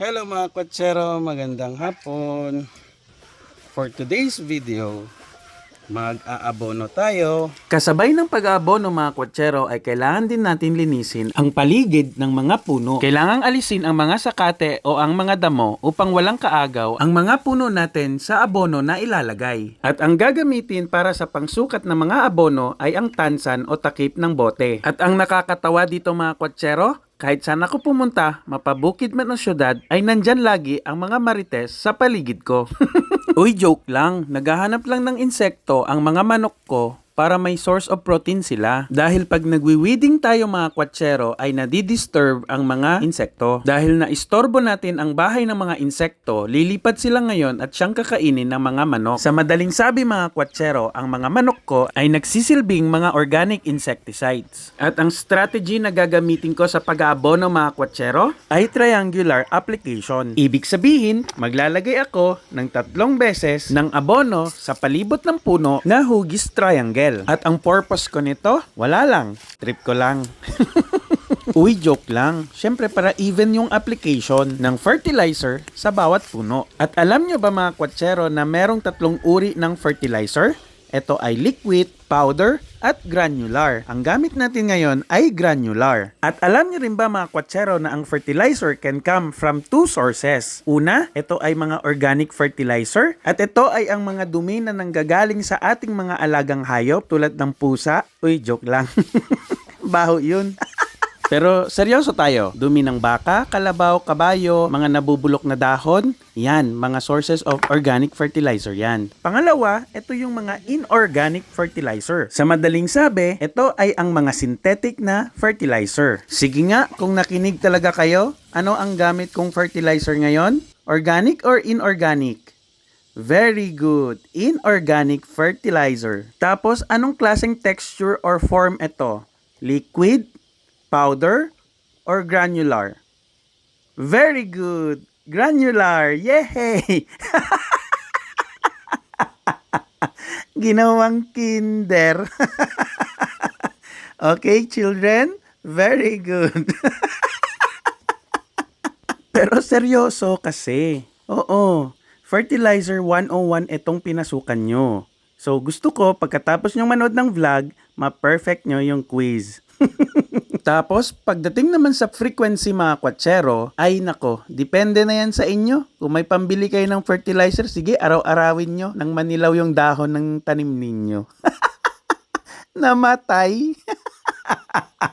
Hello mga kwatsero, magandang hapon. For today's video, mag-aabono tayo. Kasabay ng pag-aabono mga kwatsero ay kailangan din natin linisin ang paligid ng mga puno. Kailangang alisin ang mga sakate o ang mga damo upang walang kaagaw ang mga puno natin sa abono na ilalagay. At ang gagamitin para sa pangsukat ng mga abono ay ang tansan o takip ng bote. At ang nakakatawa dito mga kwatsero, kahit saan ako pumunta, mapabukid man ang syudad, ay nandyan lagi ang mga marites sa paligid ko. Uy, joke lang. Naghahanap lang ng insekto ang mga manok ko para may source of protein sila. Dahil pag nagwi-weeding tayo mga kwatsero ay nadidisturb ang mga insekto. Dahil na-istorbo natin ang bahay ng mga insekto, lilipat sila ngayon at siyang kakainin ng mga manok. Sa madaling sabi mga kwatsero, ang mga manok ko ay nagsisilbing mga organic insecticides. At ang strategy na gagamitin ko sa pag-aabono mga kwatsero ay triangular application. Ibig sabihin, maglalagay ako ng tatlong beses ng abono sa palibot ng puno na hugis triangle. At ang purpose ko nito, wala lang. Trip ko lang. Uy, joke lang. Siyempre para even yung application ng fertilizer sa bawat puno. At alam nyo ba mga kwatsero na merong tatlong uri ng fertilizer? Ito ay liquid, powder, at granular. Ang gamit natin ngayon ay granular. At alam niyo rin ba mga kwatsero na ang fertilizer can come from two sources. Una, ito ay mga organic fertilizer at ito ay ang mga dumi na nanggagaling sa ating mga alagang hayop tulad ng pusa. Uy, joke lang. Baho yun. Pero seryoso tayo, dumi ng baka, kalabaw, kabayo, mga nabubulok na dahon, yan, mga sources of organic fertilizer yan. Pangalawa, ito yung mga inorganic fertilizer. Sa madaling sabi, ito ay ang mga synthetic na fertilizer. Sige nga, kung nakinig talaga kayo, ano ang gamit kong fertilizer ngayon? Organic or inorganic? Very good. Inorganic fertilizer. Tapos, anong klaseng texture or form ito? Liquid, powder, or granular? Very good. Granular. Yay! Ginawang kinder. okay, children? Very good. Pero seryoso kasi. Oo. Fertilizer 101 itong pinasukan nyo. So gusto ko pagkatapos nyo manood ng vlog, ma-perfect nyo yung quiz. Tapos, pagdating naman sa frequency mga kwatsero, ay nako, depende na yan sa inyo. Kung may pambili kayo ng fertilizer, sige, araw-arawin nyo nang manilaw yung dahon ng tanim ninyo. Namatay.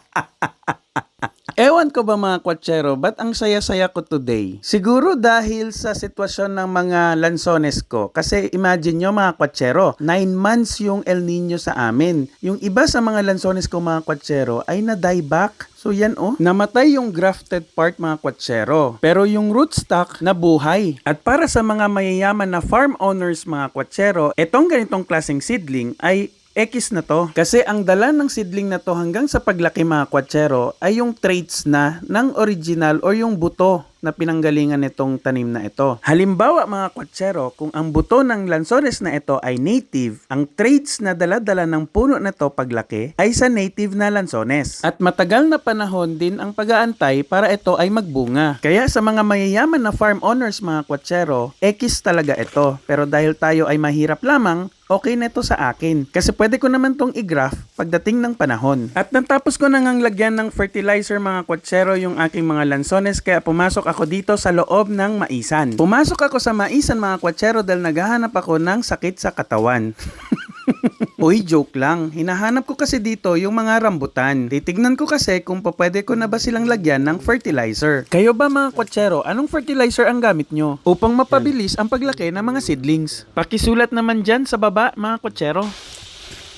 Ewan ko ba mga kwatsero, ba't ang saya-saya ko today? Siguro dahil sa sitwasyon ng mga lansones ko. Kasi imagine nyo mga kwatsero, 9 months yung El Nino sa amin. Yung iba sa mga lansones ko mga kwatsero ay na-die back. So yan oh, namatay yung grafted part mga kwatsero. Pero yung rootstock nabuhay. At para sa mga mayayaman na farm owners mga kwatsero, etong ganitong klaseng seedling ay X na to. Kasi ang dala ng seedling na to hanggang sa paglaki mga kwatsero ay yung traits na ng original or yung buto na pinanggalingan nitong tanim na ito. Halimbawa mga kwatsero, kung ang buto ng lansones na ito ay native, ang traits na dala-dala ng puno na to paglaki ay sa native na lansones. At matagal na panahon din ang pag-aantay para ito ay magbunga. Kaya sa mga mayayaman na farm owners mga kwatsero, X talaga ito. Pero dahil tayo ay mahirap lamang, okay na ito sa akin. Kasi pwede ko naman tong i-graph pagdating ng panahon. At natapos ko na ngang lagyan ng fertilizer mga kwatsero yung aking mga lansones kaya pumasok ako dito sa loob ng maisan. Pumasok ako sa maisan mga kwatsero dahil naghahanap ako ng sakit sa katawan. Uy, joke lang. Hinahanap ko kasi dito yung mga rambutan. Titignan ko kasi kung pwede ko na ba silang lagyan ng fertilizer. Kayo ba mga kwatsero, anong fertilizer ang gamit nyo? Upang mapabilis ang paglaki ng mga seedlings. Pakisulat naman dyan sa baba mga kwatsero.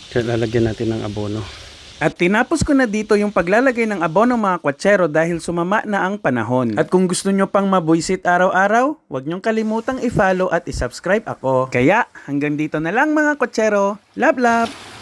Kaya lalagyan natin ng abono. At tinapos ko na dito yung paglalagay ng abono mga kwatsero dahil sumama na ang panahon. At kung gusto nyo pang mabuisit araw-araw, huwag nyong kalimutang i-follow at i-subscribe ako. Kaya hanggang dito na lang mga kwatsero. Love love!